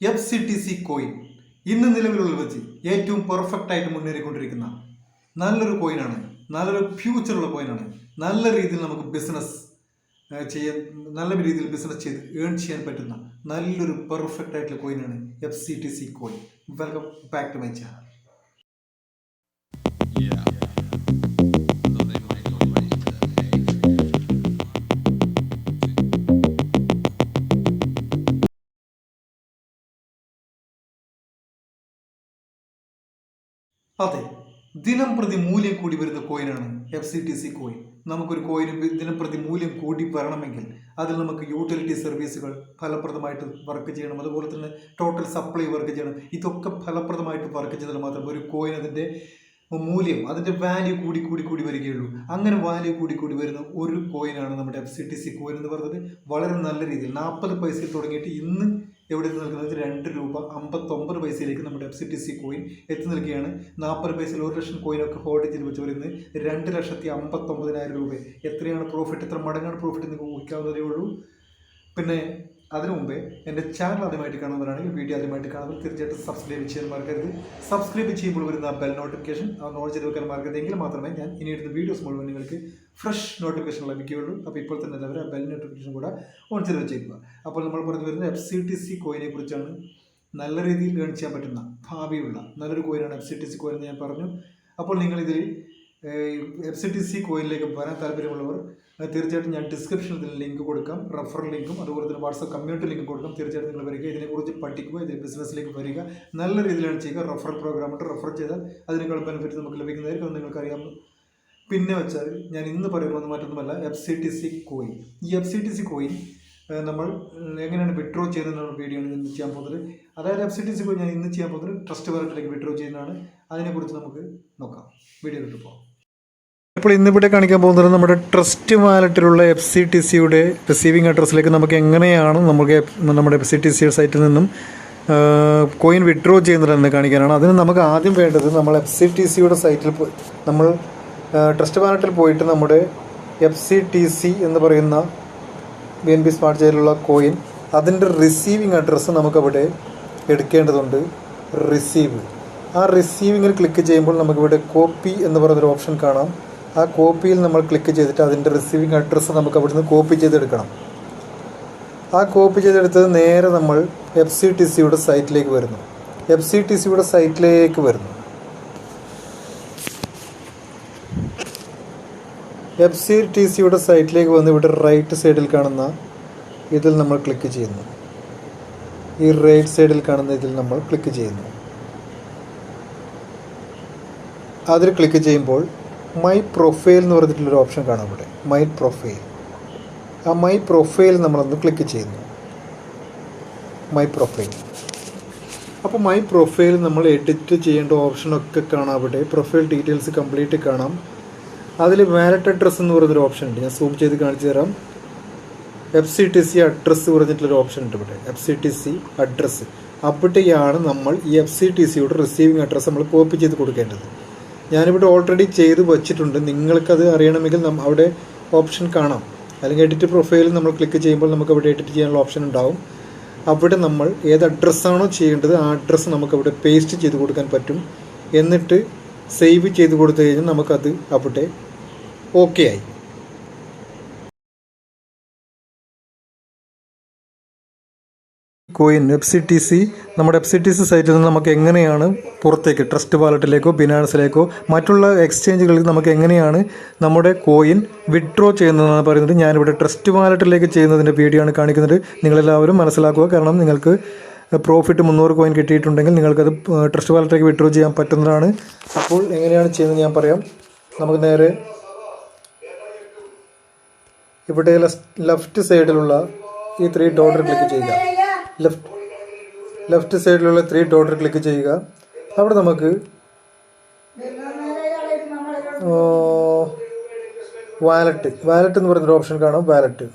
F C T C coin ഇന്ന് നിലവിലുള്ള വെച്ച് ഏറ്റവും പെർഫെക്റ്റ് ആയിട്ട് മുന്നേറിക്കൊണ്ടിരിക്കുന്ന നല്ലൊരു കോയിനാണ് നല്ലൊരു ഫ്യൂച്ചറുള്ള കോയിനാണ് നല്ല രീതിയിൽ നമുക്ക് ബിസിനസ് ചെയ്യാൻ നല്ല രീതിയിൽ ബിസിനസ് ചെയ്ത് ഏൺ ചെയ്യാൻ പറ്റുന്ന നല്ലൊരു പെർഫെക്റ്റ് ആയിട്ടുള്ള കോയിനാണ് F C T C coin welcome back to my channel അതെ ദിനം പ്രതി മൂല്യം കൂടി വരുന്ന കോയിനാണ് F C T C coin നമുക്കൊരു കോയിന് ദിനം പ്രതി മൂല്യം കൂടി വരണമെങ്കിൽ അതിൽ നമുക്ക് യൂട്ടിലിറ്റി സർവീസുകൾ ഫലപ്രദമായിട്ട് വർക്ക് ചെയ്യണം. അതുപോലെ തന്നെ ടോട്ടൽ സപ്ലൈ വർക്ക് ചെയ്യണം. ഇതൊക്കെ ഫലപ്രദമായിട്ട് വർക്ക് ചെയ്താൽ മാത്രം ഒരു കോയിൻ അതിന്റെ മൂല്യം അതിന്റെ വാല്യൂ കൂടി കൂടി കൂടി വരികയുള്ളൂ. അങ്ങനെ വാല്യൂ കൂടി കൂടി വരുന്ന ഒരു കോയിനാണ് നമ്മുടെ F C T C coin എന്ന് പറയുന്നത്. വളരെ നല്ല രീതിയിൽ നാൽപ്പത് പൈസയിൽ തുടങ്ങിയിട്ട് ഇന്ന് എവിടെ എത്തി നിൽക്കുന്നത് രണ്ട് രൂപ അമ്പത്തൊമ്പത് പൈസയിലേക്ക് നമ്മുടെ F C T C coin എത്തി നിൽക്കുകയാണ്. നാൽപ്പത് പൈസയിൽ ഒരു ലക്ഷം കോയിനൊക്കെ ഹോൾഡ് ചെയ്ത് വെച്ച് വരുന്നത് രണ്ട് ലക്ഷത്തി അമ്പത്തൊമ്പതിനായിരം രൂപ. എത്രയാണ് പ്രോഫിറ്റ് എത്ര മടങ്ങാണ് പ്രോഫിറ്റ് നിങ്ങൾക്ക് ഊഹിക്കാവുന്നതേ ഉള്ളൂ. പിന്നെ അതിനു മുമ്പേ എന്റെ ചാനൽ ആദ്യമായിട്ട് കാണുന്നവരാണെങ്കിൽ വീഡിയോ ആദ്യമായിട്ട് കാണുന്നവർ തീർച്ചയായിട്ടും സബ്സ്ക്രൈബ് ചെയ്യാൻ മറക്കരുത്. സബ്സ്ക്രൈബ് ചെയ്യുമ്പോൾ വരുന്ന ബെൽ നോട്ടിഫിക്കേഷൻ ആ നോൺ ചെയ്ത് വെക്കാൻ മറക്കരുത് എങ്കിൽ മാത്രമേ ഞാൻ ഇനി എടുത്ത വീഡിയോസ് മുഴുവൻ നിങ്ങൾക്ക് ഫ്രഷ് നോട്ടിഫിക്കേഷൻ ലഭിക്കുകയുള്ളൂ. അപ്പോൾ ഇപ്പോൾ തന്നെ എല്ലാവരും ആ ബെൽ നോട്ടിഫിക്കേഷൻ കൂടെ ഓൺ ചെയ്ത് വെച്ചേക്കുക. അപ്പോൾ നമ്മൾ പറഞ്ഞു വരുന്നത് എഫ് സി ടി സി കോയിനെ കുറിച്ചാണ്. നല്ല രീതിയിൽ ഏൺ ചെയ്യാൻ പറ്റുന്ന ഭാവിയുള്ള നല്ലൊരു കോയിനാണ് F C T C coin എന്ന് ഞാൻ പറഞ്ഞു. അപ്പോൾ നിങ്ങളിതിൽ എഫ് സി ടി സി കോയിനിലേക്ക് വരാൻ താല്പര്യമുള്ളവർ തീർച്ചയായിട്ടും ഞാൻ ഡിസ്ക്രിപ്ഷനിൽ ലിങ്ക് കൊടുക്കാം റെഫർ ലിങ്കും അതുപോലെ തന്നെ വാട്സപ്പ് കമ്മ്യൂണിറ്റി ലിങ്ക് കൊടുക്കാം. തീർച്ചയായിട്ടും നിങ്ങൾ വരിക ഇതിനെക്കുറിച്ച് പഠിക്കുക ഇതിൽ ബിസിനസ്സിലേക്ക് വരിക. നല്ല രീതിയിലാണ് ചെയ്യുക. റെഫർ പ്രോഗ്രാം ഉണ്ട്. റെഫർ ചെയ്താൽ അതിനേക്കാൾ ബെനിഫിറ്റ് നമുക്ക് ലഭിക്കുന്നതായിരിക്കും നിങ്ങൾക്കറിയാം. പിന്നെ വെച്ചാൽ ഞാൻ ഇന്ന് പറയുന്നത് മറ്റൊന്നുമല്ല F C T C coin F C T C C കോയിൻ നമ്മൾ എങ്ങനെയാണ് വിഡ്രോ ചെയ്യുന്നതെന്നുള്ള വീഡിയോ ഇന്ന് ചെയ്യാൻ പോകുന്നത്. അതായത് F C T C coin ഞാൻ ഇന്ന് ചെയ്യാൻ പോകുന്നത് ട്രസ്റ്റ് വാലറ്റിലേക്ക് വിഡ്രോ ചെയ്യുന്നതാണ്. അതിനെക്കുറിച്ച് നമുക്ക് നോക്കാം. വീഡിയോ കിട്ടു പോകാം ഇപ്പോൾ ഇന്നിവിടെ കാണിക്കാൻ പോകുന്നത് നമ്മുടെ ട്രസ്റ്റ് വാലറ്റിലുള്ള എഫ് സി ടി സിയുടെ റിസീവിംഗ് അഡ്രസ്സിലേക്ക് നമുക്ക് എങ്ങനെയാണ് നമുക്ക് നമ്മുടെ എഫ് സി ടി സി സൈറ്റിൽ നിന്നും കോയിൻ വിഡ്രോ ചെയ്യുന്നതെന്ന് കാണിക്കാനാണ്. അതിന് നമുക്ക് ആദ്യം വേണ്ടത് നമ്മൾ എഫ് സി ടി സിയുടെ സൈറ്റിൽ നമ്മൾ ട്രസ്റ്റ് വാലറ്റിൽ പോയിട്ട് നമ്മുടെ എഫ് സി ടി സി എന്ന് പറയുന്ന ബി എൻ ബി സ്മാർട്ട് ചെയിലുള്ള കോയിൻ അതിന്റെ റിസീവിംഗ് അഡ്രസ്സ് നമുക്കവിടെ എടുക്കേണ്ടതുണ്ട്. റിസീവ് ആ റിസീവിങ്ങിൽ ക്ലിക്ക് ചെയ്യുമ്പോൾ നമുക്കിവിടെ കോപ്പി എന്ന് പറയുന്നൊരു ഓപ്ഷൻ കാണാം. ആ കോപ്പിയിൽ നമ്മൾ ക്ലിക്ക് ചെയ്തിട്ട് അതിന്റെ റിസീവിങ് അഡ്രസ്സ് നമുക്ക് അവിടുന്ന് കോപ്പി ചെയ്തെടുക്കണം. ആ കോപ്പി ചെയ്തെടുത്തത് നേരെ നമ്മൾ എഫ് സി ടി സിയുടെ സൈറ്റിലേക്ക് വരുന്നു. എഫ് സി ടി സിയുടെ സൈറ്റിലേക്ക് വരുന്നു. എഫ് സി ടി സിയുടെ സൈറ്റിലേക്ക് വന്ന് ഇവിടെ റൈറ്റ് സൈഡിൽ കാണുന്ന ഇതിൽ നമ്മൾ ക്ലിക്ക് ചെയ്യുന്നു. ഈ റൈറ്റ് സൈഡിൽ കാണുന്ന ഇതിൽ നമ്മൾ ക്ലിക്ക് ചെയ്യുന്നു. അതിൽ ക്ലിക്ക് ചെയ്യുമ്പോൾ മൈ പ്രൊഫൈൽ എന്ന് പറഞ്ഞിട്ടുള്ളൊരു ഓപ്ഷൻ കാണാം ഇവിടെ. മൈ പ്രൊഫൈൽ ആ മൈ പ്രൊഫൈൽ നമ്മളൊന്ന് ക്ലിക്ക് ചെയ്യുന്നു. മൈ പ്രൊഫൈൽ അപ്പോൾ മൈ പ്രൊഫൈൽ നമ്മൾ എഡിറ്റ് ചെയ്യേണ്ട ഓപ്ഷനൊക്കെ കാണാം അവിടെ. പ്രൊഫൈൽ ഡീറ്റെയിൽസ് കംപ്ലീറ്റ് കാണാം. അതിൽ വാലറ്റ് അഡ്രസ്സ് എന്ന് പറയുന്നൊരു ഓപ്ഷൻ ഉണ്ട്. ഞാൻ സൂം ചെയ്ത് കാണിച്ചു തരാം. F C T C address പറഞ്ഞിട്ടുള്ളൊരു ഓപ്ഷൻ ഉണ്ട് ഇവിടെ. F C T C address അവിടെയാണ് നമ്മൾ ഈ എഫ് സി ടി സിയുടെ റിസീവിംഗ് അഡ്രസ്സ് നമ്മൾ കോപ്പി ചെയ്ത് കൊടുക്കേണ്ടത്. ഞാനിവിടെ ഓൾറെഡി ചെയ്ത് വച്ചിട്ടുണ്ട്. നിങ്ങൾക്കത് അറിയണമെങ്കിൽ അവിടെ ഓപ്ഷൻ കാണാം. അല്ലെങ്കിൽ എഡിറ്റ് പ്രൊഫൈലിൽ നമ്മൾ ക്ലിക്ക് ചെയ്യുമ്പോൾ നമുക്ക് അവിടെ എഡിറ്റ് ചെയ്യാനുള്ള ഓപ്ഷൻ ഉണ്ടാവും. അവിടെ നമ്മൾ ഏത് അഡ്രസ്സാണോ ചെയ്യേണ്ടത് ആ അഡ്രസ്സ് നമുക്ക് അവിടെ പേസ്റ്റ് ചെയ്ത് കൊടുക്കാൻ പറ്റും. എന്നിട്ട് സേവ് ചെയ്ത് കൊടുത്തു കഴിഞ്ഞാൽ നമുക്കത് അവിടെ ഓക്കെ ആയി. Coin F C T C നമ്മുടെ എഫ് സി ടി സി സൈറ്റിൽ നിന്ന് നമുക്ക് എങ്ങനെയാണ് പുറത്തേക്ക് ട്രസ്റ്റ് വാലറ്റിലേക്കോ ബിനാൻസിലേക്കോ മറ്റുള്ള എക്സ്ചേഞ്ചുകളിൽ നമുക്ക് എങ്ങനെയാണ് നമ്മുടെ കോയിൻ വിഡ്രോ ചെയ്യുന്നതെന്നാണ് പറയുന്നത്. ഞാനിവിടെ ട്രസ്റ്റ് വാലറ്റിലേക്ക് ചെയ്യുന്നതിന്റെ വീഡിയോ ആണ് കാണിക്കുന്നത്. നിങ്ങളെല്ലാവരും മനസ്സിലാക്കുക. കാരണം നിങ്ങൾക്ക് പ്രോഫിറ്റ് മുന്നൂറ് കോയിൻ കിട്ടിയിട്ടുണ്ടെങ്കിൽ നിങ്ങൾക്കത് ട്രസ്റ്റ് വാലറ്റിലേക്ക് വിഡ്രോ ചെയ്യാൻ പറ്റുന്നതാണ്. അപ്പോൾ എങ്ങനെയാണ് ചെയ്യുന്നത് ഞാൻ പറയാം. നമുക്ക് നേരെ ഇവിടെ ലെഫ്റ്റ് സൈഡിലുള്ള ഈ ത്രീ ഡോട്ടർ ക്ലിക്ക് ചെയ്യുക. ലെഫ്റ്റ്. ലെഫ്റ്റ് സൈഡിലുള്ള ത്രീ ഡോട്ടർ ക്ലിക്ക് ചെയ്യുക. അവിടെ നമുക്ക് വാലറ്റ് വാലറ്റ് എന്ന് പറയുന്നൊരു ഓപ്ഷൻ കാണും വാലറ്റ്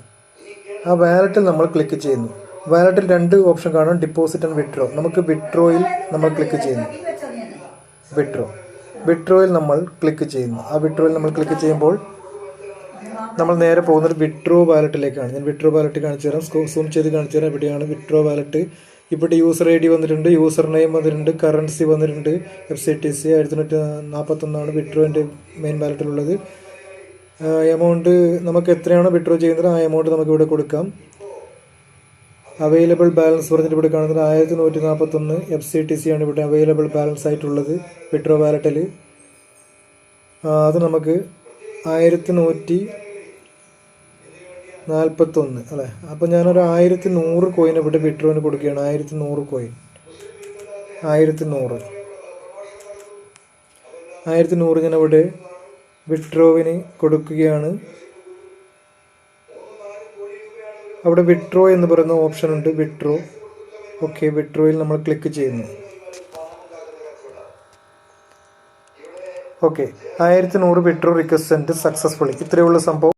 ആ വാലറ്റിൽ നമ്മൾ ക്ലിക്ക് ചെയ്യുന്നു. വാലറ്റിൽ രണ്ട് ഓപ്ഷൻ കാണും ഡിപ്പോസിറ്റ് ആൻഡ് വിഡ്രോ നമുക്ക് വിഡ്രോയിൽ നമ്മൾ ക്ലിക്ക് ചെയ്യുന്നു. വിഡ്രോ വിഡ്രോയിൽ നമ്മൾ ക്ലിക്ക് ചെയ്യുന്നു. ആ വിഡ്രോയിൽ നമ്മൾ ക്ലിക്ക് ചെയ്യുമ്പോൾ നമ്മൾ നേരെ പോകുന്നത് വിട്രോ വാലറ്റിലേക്കാണ്. ഞാൻ വിട്രോ വാലറ്റ് കാണിച്ചു തരാം. സൂം ചെയ്ത് കാണിച്ചു തരാം. ഇവിടെയാണ് വിട്രോ വാലറ്റ്. ഇവിടെ യൂസർ ഐ ഡി വന്നിട്ടുണ്ട് യൂസർ നെയിം വന്നിട്ടുണ്ട് കറൻസി വന്നിട്ടുണ്ട്. എഫ് സി ടി സി ആയിരത്തി തൊണ്ണൂറ്റി നാൽപ്പത്തൊന്നാണ് വിട്രോന്റെ മെയിൻ വാലറ്റിലുള്ളത് എമൗണ്ട് നമുക്ക് എത്രയാണ് വിഡ്രോ ചെയ്യുന്നത് ആ എമൗണ്ട് നമുക്ക് ഇവിടെ കൊടുക്കാം. അവൈലബിൾ ബാലൻസ് പറഞ്ഞിട്ട് ഇവിടെ കാണുന്നത് ആയിരത്തി നൂറ്റി നാൽപ്പത്തൊന്ന് എഫ് സി ടി സി ആണ് ഇവിടെ അവൈലബിൾ ബാലൻസ് ആയിട്ടുള്ളത് വിഡ്രോ വാലറ്റിൽ അത് നമുക്ക് ആയിരത്തി നൂറ്റി നാൽപ്പത്തൊന്ന് അല്ലേ? അപ്പോൾ ഞാനൊരു ആയിരത്തി നൂറ് കോയിൻ ഇവിടെ വിഡ്രോന് കൊടുക്കുകയാണ്. ആയിരത്തി നൂറ് കോയിൻ ആയിരത്തി നൂറ് ആയിരത്തി നൂറ് ഞാൻ ഇവിടെ വിട്രോവിന് കൊടുക്കുകയാണ്. അവിടെ വിട്രോ എന്ന് പറയുന്ന ഓപ്ഷൻ ഉണ്ട് വിട്രോ ഓക്കെ വിട്രോയിൽ നമ്മൾ ക്ലിക്ക് ചെയ്യുന്നു. ഓക്കെ ആയിരത്തി നൂറ് വിട്രോ റിക്വസ്റ്റ് സക്സസ്ഫുള്ളി ഇത്രയുള്ള സംഭവം.